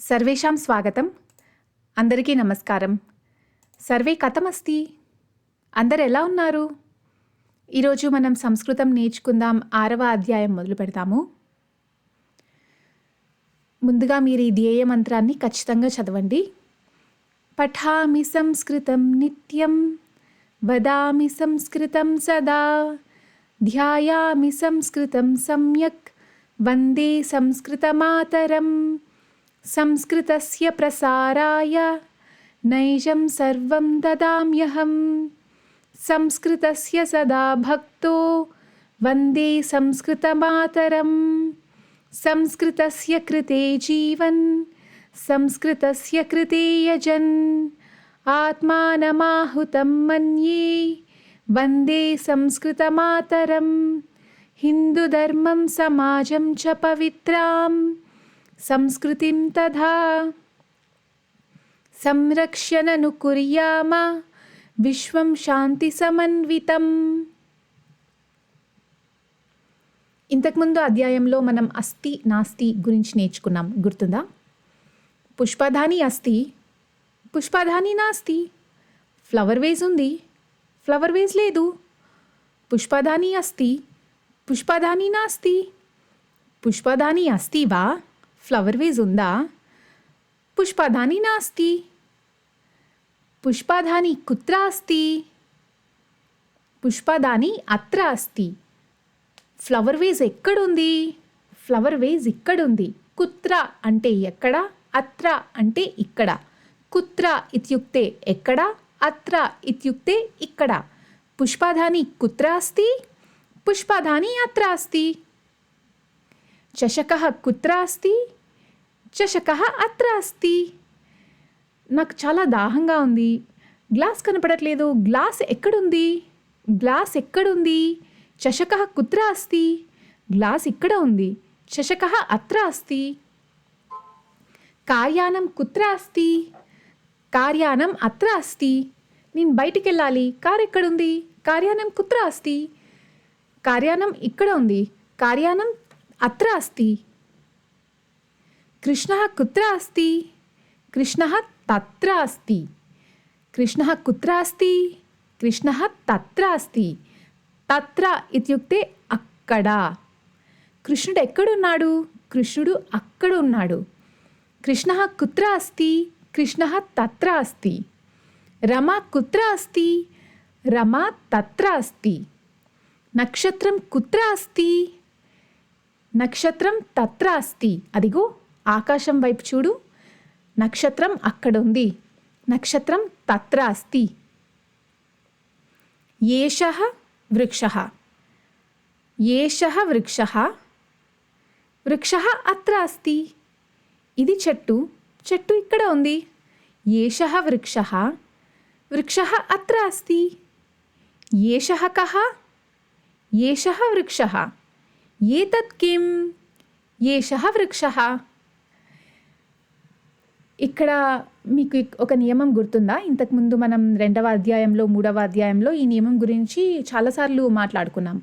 సర్వేషాం స్వాగతం. అందరికీ నమస్కారం. సర్వే కథమస్తి. అందరు ఎలా ఉన్నారు? ఈరోజు మనం సంస్కృతం నేర్చుకుందాం ఆరవ అధ్యాయం మొదలు పెడతాము. ముందుగా మీరు ఈ ధ్యేయ మంత్రాన్ని ఖచ్చితంగా చదవండి. పఠామి సంస్కృతం నిత్యం వదామి సంస్కృతం సదా ధ్యాయామి సంస్కృతం సమ్యక్ వందే సంస్కృతమాతరం. संस्कृतस्य प्रसाराय नैजं सर्वं ददाम्यहं। संस्कृतस्य सदा भक्तो वन्दे संस्कृतमातरं संस्कृतस्य कृते जीवन् संस्कृतस्य कृते यजन्। आत्मानमाहुतं मन्ये वन्दे संस्कृतमातरं हिन्दुधर्मं समाजं च पवित्राम्। సంస్కృతిం తథా. సంరక్షణనుకుర్యామ విశ్వం శాంతి సమన్వితం. ఇంతకుముందు అధ్యాయంలో మనం అస్థి నాస్తి గురించి నేర్చుకున్నాం. గుర్తుందా? పుష్పధాని అస్థి. పుష్పధాని నాస్తి. ఫ్లవర్ వేజ్ ఉంది. ఫ్లవర్ వేజ్ లేదు. పుష్పధాని అస్థి. పుష్పధాని నాస్తి. పుష్పధాని అస్తి వా? ఫ్లవర్ వేజ్ ఉందా? పుష్పధాని నాస్తి. పుష్పధాని కుత్ర అస్తి పుష్పధాని అత్ర అస్తి ఫ్లవర్ వేజ్ ఎక్కడుంది? ఫ్లవర్ వేజ్ ఇక్కడుంది. కుత్ర అంటే ఎక్కడ? అత్ర అంటే ఇక్కడ. కుత్ర ఇత్యుక్తే ఎక్కడ? అత్ర ఇత్యుక్తే ఇక్కడ. పుష్పధాని కుత్ర అస్తి పుష్పధాని అత్ర అస్తి చషకः కుత్ర అస్తి చషకः అత్ర అస్తి నాకు చాలా దాహంగా ఉంది. గ్లాస్ కనపడట్లేదు. గ్లాస్ ఎక్కడుంది? గ్లాస్ ఎక్కడుంది? చషకः కుత్ర అస్తి? గ్లాస్ ఇక్కడ ఉంది. చషకः అత్ర అస్తి? కార్యానం కుత్ర అస్తి? కార్యానం అత్ర అస్తి? నేను బయటికి వెళ్ళాలి. కార్ ఎక్కడుంది? కార్యానం కుత్ర అస్తి? కార్యానం ఇక్కడ ఉంది. కార్యానం అత్ర అస్తి? కృష్ణः कुत्र अस्ति कृष्णः तत्र अस्ति कृष्णः कुत्र अस्ति कृष्णः తత్ర అస్తి? తత్ర ఇత్యుక్తే అక్కడ. కృష్ణుడు ఎక్కడున్నాడు? కృష్ణుడు అక్కడ ఉన్నాడు. కృష్ణ కుత్ర అస్తి? కృష్ణ తత్ర అస్తి? రమ కుత్ర అస్తి? రమ తత్ర అస్తి? నక్షత్రం కుత్ర అస్తి? నక్షత్రం తత్ర అస్తి. అదిగో ఆకాశం వైపు చూడు. నక్షత్రం అక్కడుంది. నక్షత్రం తత్ర అస్తి. ఏష వృక్ష. ఏష వృక్ష. వృక్ష అత్ర అస్తి. ఇది చెట్టు. చెట్టు ఇక్కడ ఉంది. ఏష వృక్ష. వృక్ష అత్ర అస్తి. ఏష కహ ఏష వృక్ష. ఏతత్ కిం ఏష వృక్ష ఇక్కడ మీకు ఒక నియమం గుర్తుందా? ఇంతకుముందు మనం రెండవ అధ్యాయంలో మూడవ అధ్యాయంలో ఈ నియమం గురించి చాలాసార్లు మాట్లాడుకున్నాం.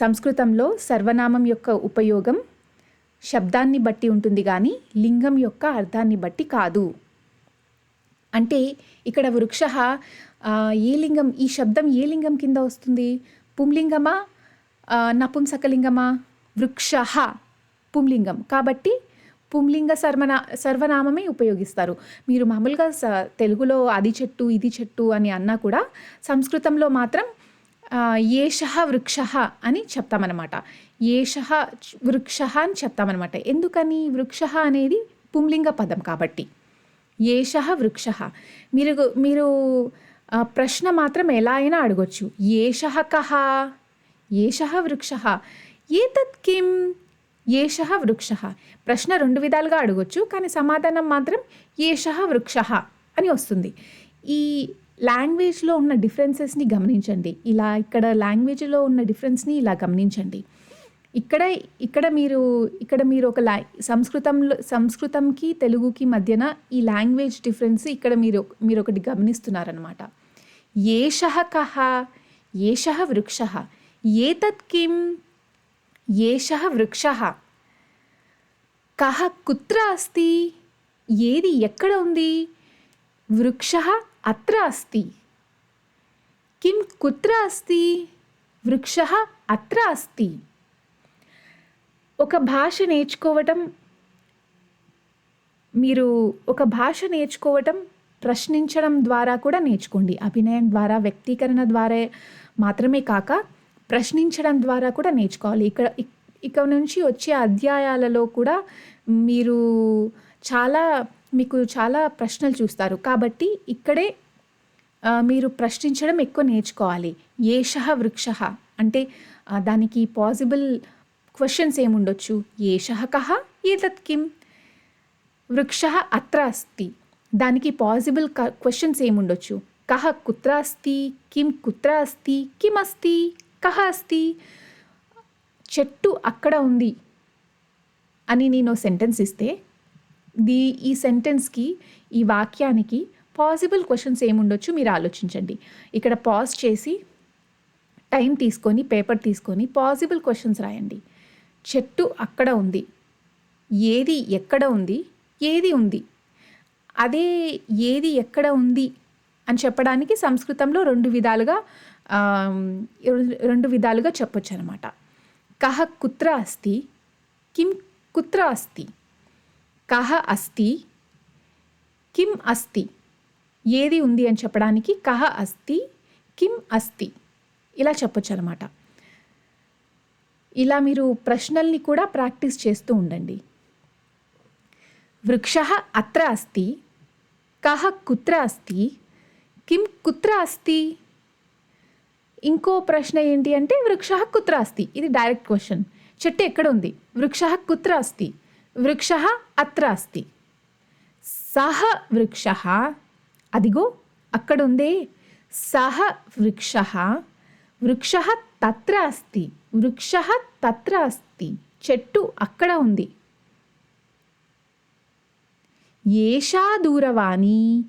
సంస్కృతంలో సర్వనామం యొక్క ఉపయోగం శబ్దాన్ని బట్టి ఉంటుంది కానీ లింగం యొక్క అర్థాన్ని బట్టి కాదు. అంటే ఇక్కడ వృక్ష ఏ లింగం ఈ శబ్దం ఏ లింగం కింద వస్తుంది? పుంలింగమా? నపుంసకలింగమా? వృక్ష పుంలింగం. కాబట్టి పుంలింగ సర్వనా సర్వనామమే ఉపయోగిస్తారు. మీరు మామూలుగా స తెలుగులో అది చెట్టు ఇది చెట్టు అని అన్నా కూడా సంస్కృతంలో మాత్రం ఏష వృక్ష అని చెప్తామన్నమాట. ఏష వృక్ష అని చెప్తామన్నమాట. ఎందుకని? వృక్ష అనేది పుంలింగ పదం కాబట్టి. ఏష వృక్ష. మీరు మీరు ప్రశ్న మాత్రం ఎలా అయినా అడగొచ్చు. ఏష కహ ఏష వృక్ష. ఏతత్ కిం? ఏష వృక్ష. ప్రశ్న రెండు విధాలుగా అడగొచ్చు కానీ సమాధానం మాత్రం ఏష వృక్ష అని వస్తుంది. ఈ లాంగ్వేజ్లో ఉన్న డిఫరెన్సెస్ని గమనించండి. ఇలా ఇక్కడ లాంగ్వేజ్లో ఉన్న డిఫరెన్స్ని ఇలా గమనించండి. ఇక్కడ ఇక్కడ మీరు ఇక్కడ మీరు ఒక లా సంస్కృతంలో సంస్కృతంకి తెలుగుకి మధ్యన ఈ లాంగ్వేజ్ డిఫరెన్స్ ఇక్కడ మీరు మీరు ఒకటి గమనిస్తున్నారనమాట ఏష కహ ఏష వృక్ష. ఏతత్ కిం ఏష వృక్ష? కహ కుత్ర అస్తి? ఏది ఎక్కడ ఉంది? వృక్ష అత్ర అస్తి. కిం కుత్ర అస్తి? వృక్ష అత్ర అస్తి. ఒక భాష నేర్చుకోవటం మీరు ఒక భాష నేర్చుకోవటం ప్రశ్నించడం ద్వారా కూడా నేర్చుకోండి. అభినయం ద్వారా వ్యక్తీకరణ ద్వారా మాత్రమే కాక ప్రశ్నించడం ద్వారా కూడా నేర్చుకోవాలి. ఇక్కడ ఇక నుంచి వచ్చే అధ్యాయాలలో కూడా మీరు చాలా మీకు చాలా ప్రశ్నలు చూస్తారు. కాబట్టి ఇక్కడే మీరు ప్రశ్నించడం ఎక్కువ నేర్చుకోవాలి. ఏష వృక్ష అంటే దానికి పాసిబుల్ క్వశ్చన్స్ ఏముండొచ్చు? ఏష కహ? ఏతత్ కిం? వృక్ష అత్ర అస్తి. దానికి పాసిబుల్ క్వశ్చన్స్ ఏముండొచ్చు? కహ కుత్ర అస్తి? కిం కుత్ర అస్తి? కిం అస్తి కహ అస్తి? చెట్టు అక్కడ ఉంది అని నేను సెంటెన్స్ ఇస్తే దీ ఈ సెంటెన్స్కి ఈ వాక్యానికి పాసిబుల్ క్వశ్చన్స్ ఏముండొచ్చు మీరు ఆలోచించండి. ఇక్కడ పాజ్ చేసి టైం తీసుకొని పేపర్ తీసుకొని పాసిబుల్ క్వశ్చన్స్ రాయండి. చెట్టు అక్కడ ఉంది. ఏది ఎక్కడ ఉంది? ఏది ఉంది? అదే ఏది ఎక్కడ ఉంది? అని చెప్పడానికి సంస్కృతంలో రెండు విధాలుగా రెండు విధాలుగా చెప్పొచ్చు అనమాట కహ కుత్ర అస్తి కిం కుత్ర అస్తి. కహ అస్తి కిం అస్తి. ఏది ఉంది అని చెప్పడానికి కహ అస్తి కిం అస్తి. ఇలా చెప్పొచ్చు అనమాట ఇలా మీరు ప్రశ్నల్ని కూడా ప్రాక్టీస్ చేస్తూ ఉండండి. వృక్ష అత్ర అస్తి కహ కుత్ర అస్తి కిం కుత్ర అస్తి? ఇంకో ప్రశ్న ఏంటి అంటే వృక్ష కుత్ర అస్తి. ఇది డైరెక్ట్ క్వశ్చన్ చెట్టు ఎక్కడ ఉంది? వృక్ష కుత్ర అస్తి. వృక్ష అత్ర అస్తి. సహ వృక్ష అదిగో అక్కడ ఉందే. సహ వృక్ష వృక్ష తత్ర అస్తి. వృక్ష తత్ర అస్తి. చెట్టు అక్కడ ఉంది. ఏషా దూరవాణి.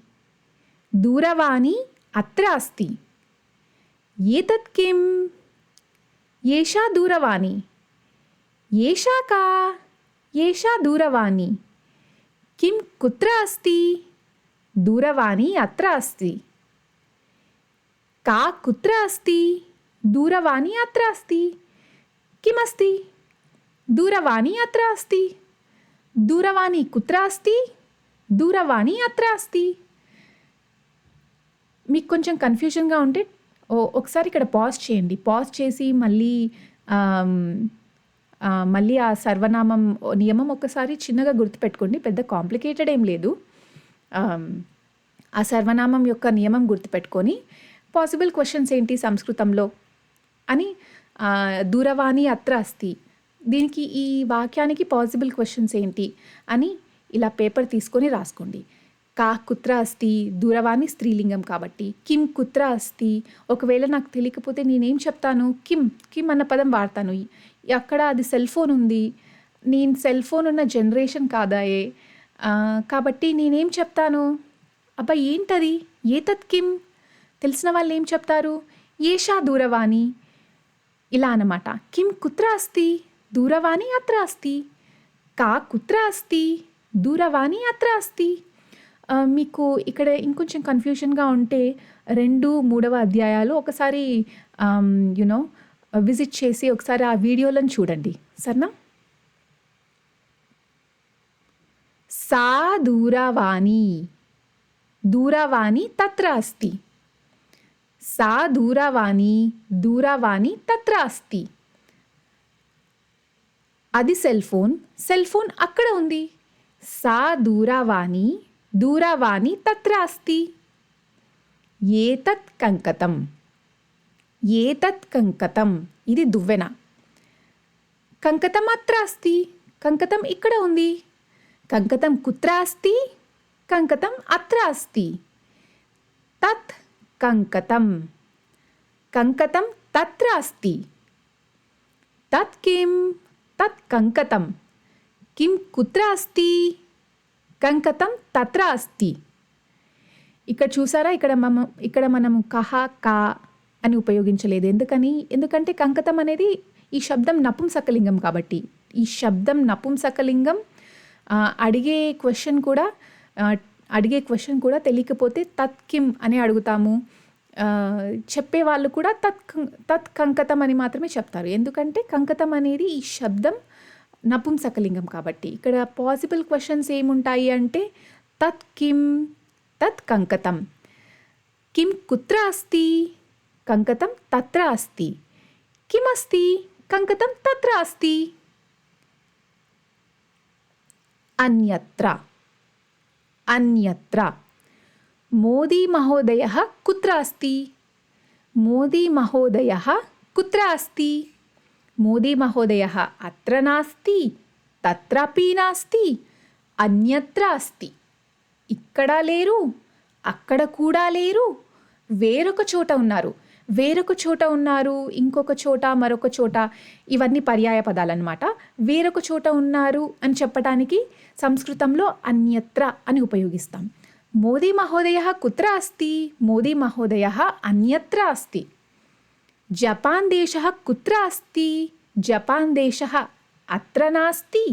దూరవాణి అత్ర అస్తి. ఏతత్ కిం? ఏషా దూరవాణి. ఏషా కా? ఏషా దూరవాణి. కిం కుత్ర అస్తి? దూరవాణి అత్ర అస్తి. కా కుత్ర అస్తి? దూరవాణి అత్ర అస్తి. కిమస్తి దూరవాణి అత్ర అస్తి. దూరవాణి కుత్ర అస్తి? దూరవాణి అత్ర అస్తి. మీకు కొంచెం కన్ఫ్యూజన్గా ఉంటే ఒకసారి ఇక్కడ పాజ్ చేయండి. పాజ్ చేసి మళ్ళీ మళ్ళీ ఆ సర్వనామం నియమం ఒకసారి చిన్నగా గుర్తుపెట్టుకోండి. పెద్ద కాంప్లికేటెడ్ ఏం లేదు. ఆ సర్వనామం యొక్క నియమం గుర్తుపెట్టుకొని పాసిబుల్ క్వశ్చన్స్ ఏంటి సంస్కృతంలో అని దూరవాణి అత్ర అస్తి. దీనికి ఈ వాక్యానికి పాసిబుల్ క్వశ్చన్స్ ఏంటి అని ఇలా పేపర్ తీసుకొని రాసుకోండి. కా కుత్ర అస్తి? దూరవాణి స్త్రీలింగం కాబట్టి. కిం కుత్ర అస్తి? ఒకవేళ నాకు తెలియకపోతే నేనేం చెప్తాను? కిమ్ కిమ్ అన్న పదం వాడతాను. అక్కడ అది సెల్ ఫోన్ ఉంది. నేను సెల్ ఫోన్ ఉన్న జనరేషన్ కాదాయే. కాబట్టి నేనేం చెప్తాను? అబ్బా ఏంటది? ఏతత్ కిం? తెలిసిన వాళ్ళు ఏం చెప్తారు? ఏషా దూరవాణి? ఇలా అన్నమాట. కిం కుత్ర అస్తి? దూరవాణి అత్ర అస్తి? కా కుత్ర అస్తి? దూరవాణి అత్ర అస్తి? మీకు ఇక్కడ ఇంకొంచెం కన్ఫ్యూషన్గా ఉంటే రెండు మూడవ అధ్యాయాలు ఒకసారి యునో విజిట్ చేసి ఒకసారి ఆ వీడియోలను చూడండి. సరేనా? సా దూరవాణి దూరవాణి తత్ర అస్తి సా దూరవాణి దూరవాణి తత్ర అస్తి అది సెల్ ఫోన్. సెల్ ఫోన్ అక్కడ ఉంది. సా దూరవాణి దూరవాణి తత్ర అస్తి. ఏతత్ కంకతం. ఏతత్ కంకతం. ఇది దువ్వెన. కంకతం అత్ర అస్తి. కంకతం ఇక్కడ ఉంది. కంకతం కుత్ర అస్తి. కంకతం అత్ర అస్తి. తత్ కంకతం. కంకతం తత్ర అస్తి. తత్ కిం? తత్ కంకతం. కిం కుత్ర అస్తి? కంకతం తత్ర అస్తి. ఇక్కడ చూసారా? ఇక్కడ మనం ఇక్కడ మనము కహ కా అని ఉపయోగించలేదు. ఎందుకని? ఎందుకంటే కంకతం అనేది ఈ శబ్దం నపుంసకలింగం కాబట్టి. ఈ శబ్దం నపుంసకలింగం అడిగే క్వశ్చన్ కూడా అడిగే క్వశ్చన్ కూడా తెలియకపోతే తత్ కిమ్ అని అడుగుతాము. చెప్పే వాళ్ళు కూడా తత్ తత్ కంకతం అని మాత్రమే చెప్తారు. ఎందుకంటే కంకతం అనేది ఈ శబ్దం నపుంసకలింగం కాబట్టి ఇక్కడ పాసిబుల్ క్వశ్చన్స్ ఏముంటాయి అంటే తత్ కిం తత్ కంకతం. కిం కుత్ర అస్తి కంకతం తత్ర అస్తి. కిమస్తి కంకతం తత్ర అస్తి. అన్యత్ర అన్యత్ర. మోదీ మహోదయ కుత్ర అస్తి. మోదీ మహోదయ కుత్ర అస్తి. మోదీ మహోదయ అత్ర నాస్తి తత్రపి నాస్తి అన్యత్ర అస్తి. ఇక్కడ లేరు అక్కడ కూడా లేరు వేరొక చోట ఉన్నారు. వేరొక చోట ఉన్నారు ఇంకొక చోట మరొక చోట ఇవన్నీ పర్యాయ పదాలన్నమాట. వేరొక చోట ఉన్నారు అని చెప్పడానికి సంస్కృతంలో అన్యత్ర అని ఉపయోగిస్తాం. మోదీ మహోదయ కుత్ర అస్తి మోదీ మహోదయ అన్యత్ర అస్తి. జపాన్ దేశ కుత్ర అస్తి? జపాన్ దేశ అత్ర నాస్తి?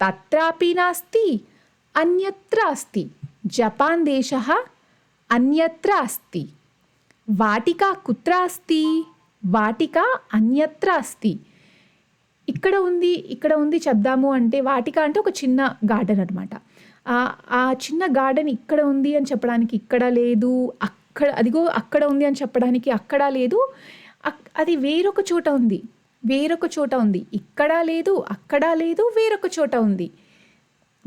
తత్రాపి నాస్తి? అన్యత్ర అస్తి? జపాన్ దేశ అన్యత్ర అస్తి? వాటికా కుత్ర అస్తి? వాటికా అన్యత్ర అస్తి? ఇక్కడ ఉంది ఇక్కడ ఉంది చెప్దాము అంటే వాటిక అంటే ఒక చిన్న గార్డెన్ అనమాట ఆ చిన్న గార్డెన్ ఇక్కడ ఉంది అని చెప్పడానికి ఇక్కడ లేదు అక్కడ అదిగో అక్కడ ఉంది అని చెప్పడానికి అక్కడ లేదు. అది వేరొక చోట ఉంది. వేరొక చోట ఉంది. ఇక్కడ లేదు అక్కడ లేదు వేరొక చోట ఉంది.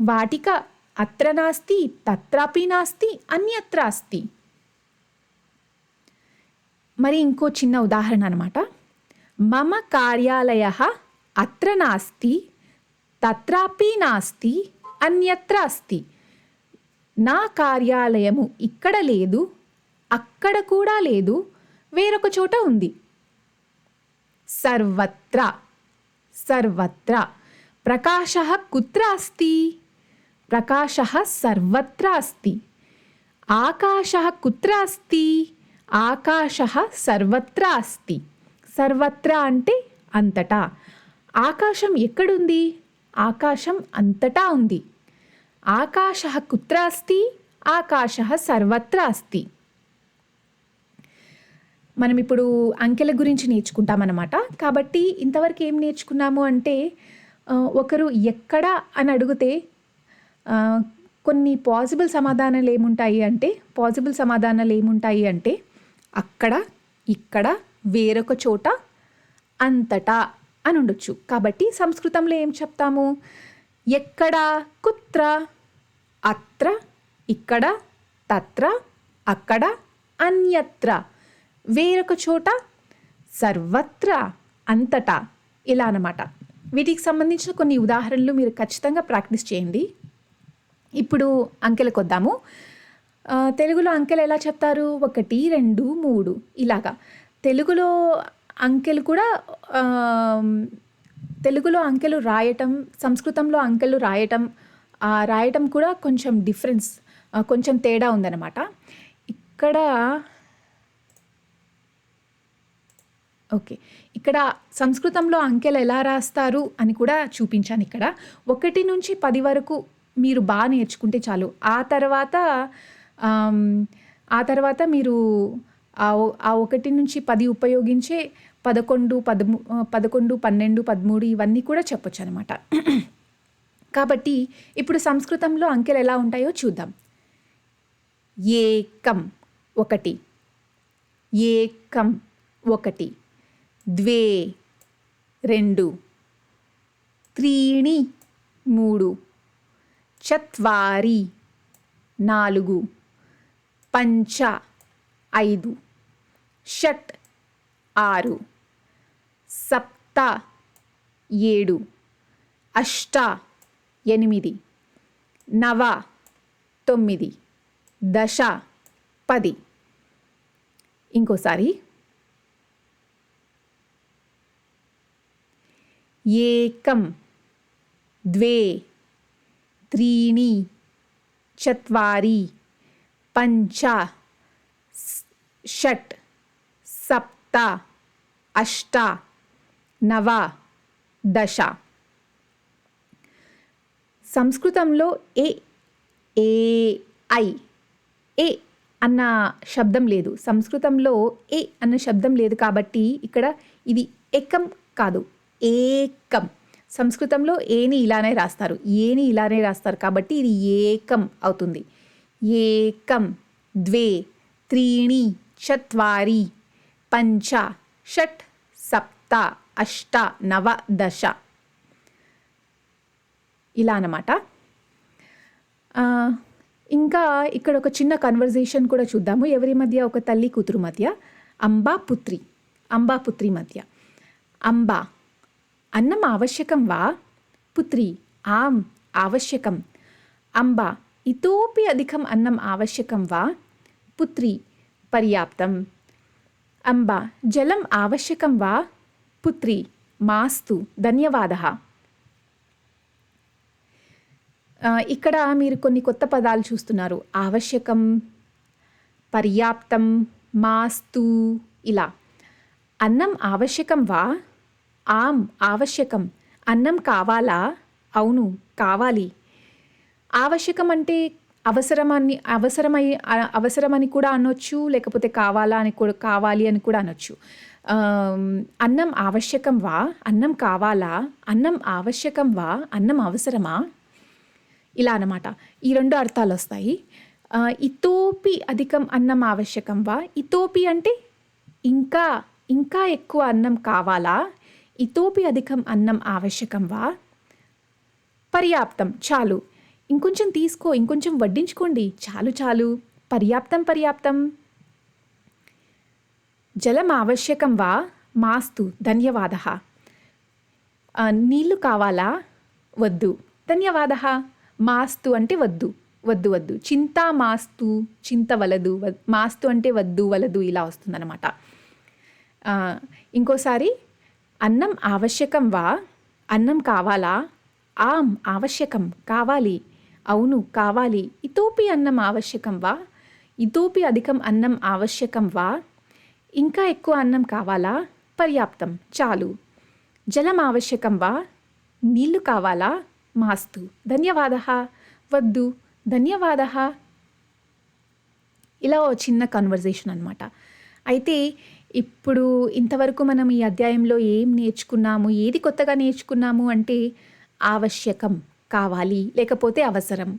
వాటిక అత్ర నాస్తి తత్రాపి నాస్తి అన్యత్ర అస్తి మరి ఇంకో చిన్న ఉదాహరణ అనమాట మమ కార్యాలయ అత్ర నాస్తి తత్రాపి నాస్తి అన్యత్ర అస్తి నా కార్యాలయము ఇక్కడ లేదు అక్కడ కూడా లేదు వేరొక చోట ఉంది. సర్వత్ర. సర్వత్ర. ప్రకాశ కుత్ర అస్తి ప్రకాశ సర్వత్ర అస్తి ఆకాశ కుత్ర అస్తి ఆకాశ సర్వత్ర అస్తి సర్వత్ర అంటే అంతటా. ఆకాశం ఎక్కడుంది? ఆకాశం అంతటా ఉంది. ఆకాశ కుత్ర అస్తి ఆకాశ సర్వత్ర అస్తి మనం ఇప్పుడు అంకెల గురించి నేర్చుకుంటామన్నమాట. కాబట్టి ఇంతవరకు ఏం నేర్చుకున్నాము అంటే ఒకరు ఎక్కడ అని అడిగితే కొన్ని పాసిబుల్ సమాధానాలు ఏముంటాయి అంటే పాసిబుల్ సమాధానాలు ఏముంటాయి అంటే అక్కడ ఇక్కడ వేరొక చోట అంతటా అని ఉండొచ్చు. కాబట్టి సంస్కృతంలో ఏం చెప్తాము? ఎక్కడ కుత్ర అత్ర ఇక్కడ తత్ర అక్కడ అన్యత్ర. వేరొక చోట సర్వత్ర అంతటా ఇలా అనమాట వీటికి సంబంధించిన కొన్ని ఉదాహరణలు మీరు ఖచ్చితంగా ప్రాక్టీస్ చేయండి. ఇప్పుడు అంకెలకు వద్దాము. తెలుగులో అంకెలు ఎలా చెప్తారు? ఒకటి రెండు మూడు ఇలాగా. తెలుగులో అంకెలు కూడా తెలుగులో అంకెలు రాయటం సంస్కృతంలో అంకెలు రాయటం రాయటం కూడా కొంచెం డిఫరెన్స్ కొంచెం తేడా ఉందన్నమాట. ఇక్కడ ఓకే. ఇక్కడ సంస్కృతంలో అంకెలు ఎలా రాస్తారు అని కూడా చూపించాను ఇక్కడ. ఒకటి నుంచి పది వరకు మీరు బాగా నేర్చుకుంటే చాలు. ఆ తర్వాత ఆ తర్వాత మీరు ఆ ఆ ఒకటి నుంచి పది ఉపయోగించే పదకొండు పదము పదకొండు పన్నెండు పదమూడు ఇవన్నీ కూడా చెప్పొచ్చు అనమాట కాబట్టి ఇప్పుడు సంస్కృతంలో అంకెలు ఎలా ఉంటాయో చూద్దాం. ఏకం ఒకటి. ఏకం ఒకటి. ద్వే రెండు. త్రీణి మూడు. చత్వారి నాలుగు. పంచ ఐదు. షట్ ఆరు. సప్త ఏడు. అష్ట ఎనిమిది. నవ తొమ్మిది. దశ పది. ఇంకోసారి. ఏకం. ద్వే. త్రీణి. చత్వారి. పంచ. షట్. సప్త. అష్ట. నవ. దశ. సంస్కృతంలో ఏ ఏ ఐ. ఏ అన్న శబ్దం లేదు. సంస్కృతంలో ఏ అన్న శబ్దం లేదు కాబట్టి ఇక్కడ ఇది ఏకం కాదు. ఏకం. సంస్కృతంలో ఏని ఇలానే రాస్తారు. ఏని ఇలానే రాస్తారు కాబట్టి ఇది ఏకం అవుతుంది. ఏకం ద్వే త్రీణి చత్వారి పంచ షట్ సప్త అష్ట నవ దశ. ఇలా అన్నమాట. ఇంకా ఇక్కడ ఒక చిన్న కన్వర్జేషన్ కూడా చూద్దాము. ఎవరి మధ్య? ఒక తల్లి కూతురు మధ్య. అంబా పుత్రి. అంబా పుత్రి మధ్య. అంబా. అన్నం ఆవశ్యకం వా? పుత్రి ఆం ఆవశ్యకం. అంబ ఇతోపి అధికం అన్నం ఆవశ్యకం వా? పుత్రి పర్యాప్తం. అంబ జలం ఆవశ్యకం వా? పుత్రి మాస్తు ధన్యవాదः. ఇక్కడ మీరు కొన్ని కొత్త పదాలు చూస్తున్నారు. ఆవశ్యకం పర్యాప్తం మాస్తు ఇలా. అన్నం ఆవశ్యకం వా? ఆం ఆవశ్యకం. అన్నం కావాలా? అవును కావాలి. ఆవశ్యకం అంటే అవసరమని అవసరమై అవసరమని కూడా అనొచ్చు లేకపోతే కావాలా అని కూడా కావాలి అని కూడా అనొచ్చు. అన్నం ఆవశ్యకం వా? అన్నం కావాలా? అన్నం ఆవశ్యకం వా? అన్నం అవసరమా? ఇలా అన్నమాట. ఈ రెండు అర్థాలు వస్తాయి. ఇతోపి అధికం అన్నం ఆవశ్యకం వా? ఇతోపి అంటే ఇంకా ఇంకా ఎక్కువ అన్నం కావాలా? ఇతోపి అధికం అన్నం ఆవశ్యకం వా? పర్యాప్తం చాలు. ఇంకొంచెం తీసుకో ఇంకొంచెం వడ్డించుకోండి. చాలు చాలు. పర్యాప్తం పర్యాప్తం. జలం ఆవశ్యకం వా? మాస్తు ధన్యవాద. నీళ్ళు కావాలా? వద్దు. ధన్యవాద. మాస్తు అంటే వద్దు. వద్దు వద్దు. చింతా మాస్తు చింత వలదు మాస్తు అంటే వద్దు వలదు ఇలా వస్తుందన్నమాట. ఇంకోసారి అన్నం ఆవశ్యకం వా? అన్నం కావాలా? ఆం ఆవశ్యకం కావాలి. అవును కావాలి. ఇతోపి అన్నం ఆవశ్యకం వా? ఇతోపి అధికం అన్నం ఆవశ్యకం వా? ఇంకా ఎక్కువ అన్నం కావాలా? పర్యాప్తం చాలు. జలం ఆవశ్యకం వా? నీళ్ళు కావాలా? మాస్తు. ధన్యవాద. వద్దు. ధన్యవాద. ఇలా ఓ చిన్న కన్వర్జేషన్ అనమాట అయితే ఇప్పుడు ఇంతవరకు మనం ఈ అధ్యాయంలో ఏం నేర్చుకున్నాము? ఏది కొత్తగా నేర్చుకున్నాము అంటే ఆవశ్యకం కావాలి లేకపోతే అవసరం.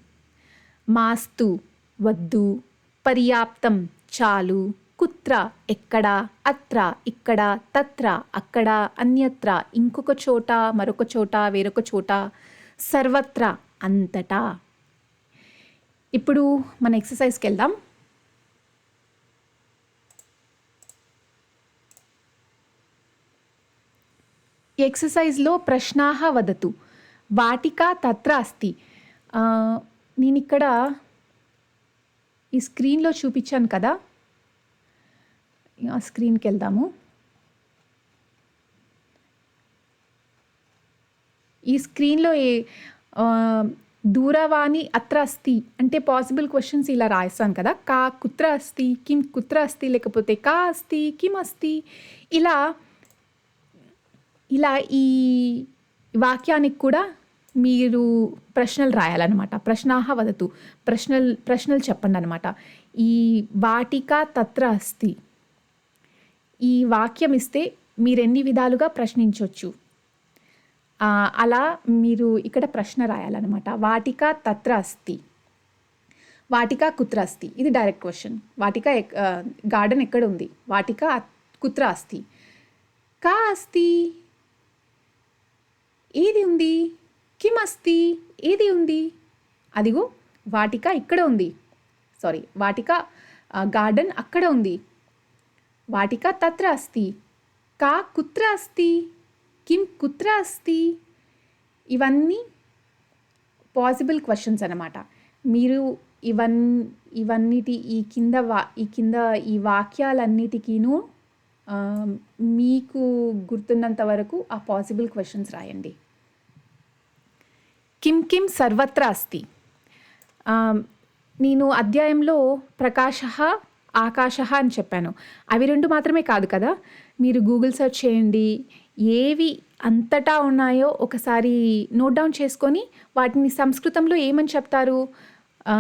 మాస్తు వద్దు పర్యాప్తం చాలు కుత్ర ఎక్కడ అత్ర ఇక్కడ తత్ర అక్కడ అన్యత్ర ఇంకొక చోట మరొక చోట వేరొక చోట సర్వత్ర అంతటా. ఇప్పుడు మన ఎక్సర్సైజ్కి వెళ్దాం. ఎక్సర్సైజ్లో ప్రశ్నాహ వదతు. వాటికా తత్ర అస్తి. నేను ఇక్కడ ఈ స్క్రీన్లో చూపించాను కదా. ఆ స్క్రీన్కి వెళ్దాము ఈ స్క్రీన్లో ఏ దూరవాణి అత్ర అస్తి. అంటే పాసిబుల్ క్వశ్చన్స్ ఇలా రాస్తాను కదా. కా కుత్ర అస్తి కిం కుత్ర అస్తి లేకపోతే కా అస్తి కిం అస్తి. ఇలా ఇలా ఈ వాక్యానికి కూడా మీరు ప్రశ్నలు రాయాలన్నమాట. ప్రశ్నాహ వదతు. ప్రశ్నలు ప్రశ్నలు చెప్పండి అనమాట ఈ వాటిక తత్ర అస్తి. ఈ వాక్యం ఇస్తే మీరు ఎన్ని విధాలుగా ప్రశ్నించవచ్చు అలా మీరు ఇక్కడ ప్రశ్న రాయాలన్నమాట. వాటిక తత్ర అస్తి. వాటిక కుత్ర అస్తి. ఇది డైరెక్ట్ క్వశ్చన్. వాటిక గార్డెన్ ఎక్కడ ఉంది వాటిక కుత్ర అస్తి. కా అస్తి? ఏది ఉంది? కిమస్తి ఏది ఉంది? అదిగో వాటిక ఇక్కడ ఉంది. సారీ వాటిక గార్డెన్ అక్కడ ఉంది. వాటిక తత్ర అస్తి కా కుత్ర అస్తి కిం కుత్ర అస్తి ఇవన్నీ పాసిబుల్ క్వశ్చన్స్ అనమాట మీరు ఇవన్ ఇవన్నిటి ఈ కింద వా ఈ కింద ఈ వాక్యాలన్నిటికీను మీకు గుర్తున్నంత వరకు ఆ పాసిబుల్ క్వశ్చన్స్ రాయండి. కిం కిం సర్వత్ర అస్తి. నేను అధ్యాయంలో ప్రకాశ ఆకాశ అని చెప్పాను. అవి రెండు మాత్రమే కాదు కదా? మీరు గూగుల్ సెర్చ్ చేయండి. ఏవి అంతటా ఉన్నాయో ఒకసారి నోట్ డౌన్ చేసుకొని వాటిని సంస్కృతంలో ఏమని చెప్తారు?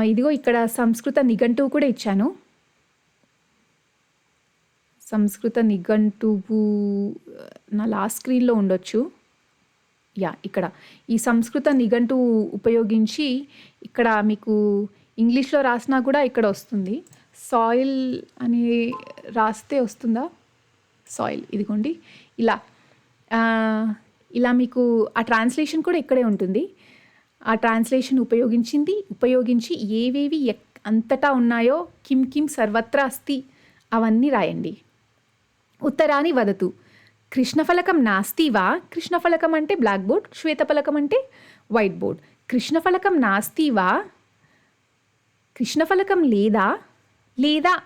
ఇదిగో ఇక్కడ సంస్కృత నిఘంటువు కూడా ఇచ్చాను. సంస్కృత నిఘంటువు నా లాస్ట్ స్క్రీన్లో ఉండొచ్చు. యా ఇక్కడ. ఈ సంస్కృత నిఘంటు ఉపయోగించి ఇక్కడ మీకు ఇంగ్లీష్లో రాసినా కూడా ఇక్కడ వస్తుంది. సాయిల్ అని రాస్తే వస్తుందా? సాయిల్ ఇదిగోండి. ఇలా ఇలా మీకు ఆ ట్రాన్స్లేషన్ కూడా ఇక్కడే ఉంటుంది. ఆ ట్రాన్స్లేషన్ ఉపయోగించింది ఉపయోగించి ఏవేవి ఎక్ అంతటా ఉన్నాయో కిమ్ కిమ్ సర్వత్ర అస్తి అవన్నీ రాయండి. ఉత్తరాని వదతు. కృష్ణఫలకం నాస్తి వా? కృష్ణఫలకం అంటే బ్లాక్ బోర్డ్ శ్వేతఫలకం అంటే వైట్ బోర్డ్. కృష్ణఫలకం నాస్తి వా? కృష్ణఫలకం లేదా? లేదా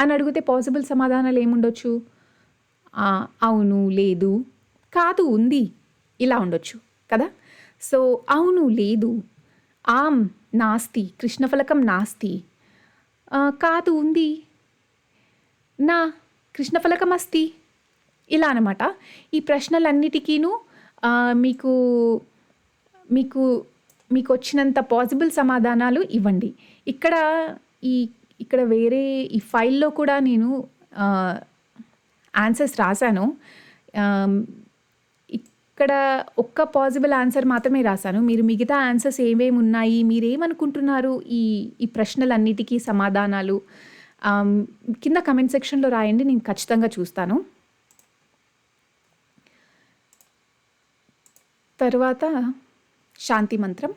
అని అడిగితే పాసిబుల్ సమాధానాలు ఏముండొచ్చు? అవును లేదు. కాదు ఉంది. ఇలా ఉండొచ్చు కదా? సో అవును లేదు. ఆమ్ నాస్తి కృష్ణఫలకం నాస్తి. కాదు ఉంది. నా కృష్ణఫలకం అస్తి. ఇలా అనమాట ఈ ప్రశ్నలన్నిటికీను మీకు మీకు మీకు వచ్చినంత పాసిబుల్ సమాధానాలు ఇవ్వండి. ఇక్కడ ఈ ఇక్కడ వేరే ఈ ఫైల్లో కూడా నేను ఆన్సర్స్ రాశాను. ఇక్కడ ఒక్క పాసిబుల్ ఆన్సర్ మాత్రమే రాశాను. మీరు మిగతా ఆన్సర్స్ ఏమేమి ఉన్నాయి మీరేమనుకుంటున్నారు ఈ ఈ ప్రశ్నలన్నిటికీ సమాధానాలు కింద కమెంట్ సెక్షన్లో రాయండి నేను ఖచ్చితంగా చూస్తాను. తర్వాత శాంతి మంత్రం.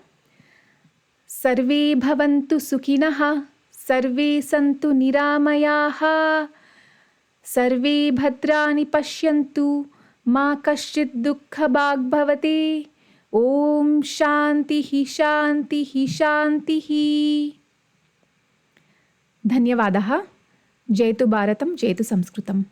సర్వే భవంతు సుఖినః సర్వే సంతు నిరామయాః సర్వే భద్రాని పశ్యంతు మా కశ్చిత్ దుఃఖభాగ్ భవతే. ఓం శాంతి శాంతి శాంతి ధన్యవాదः. జయతు భారతం జయతు సంస్కృతం.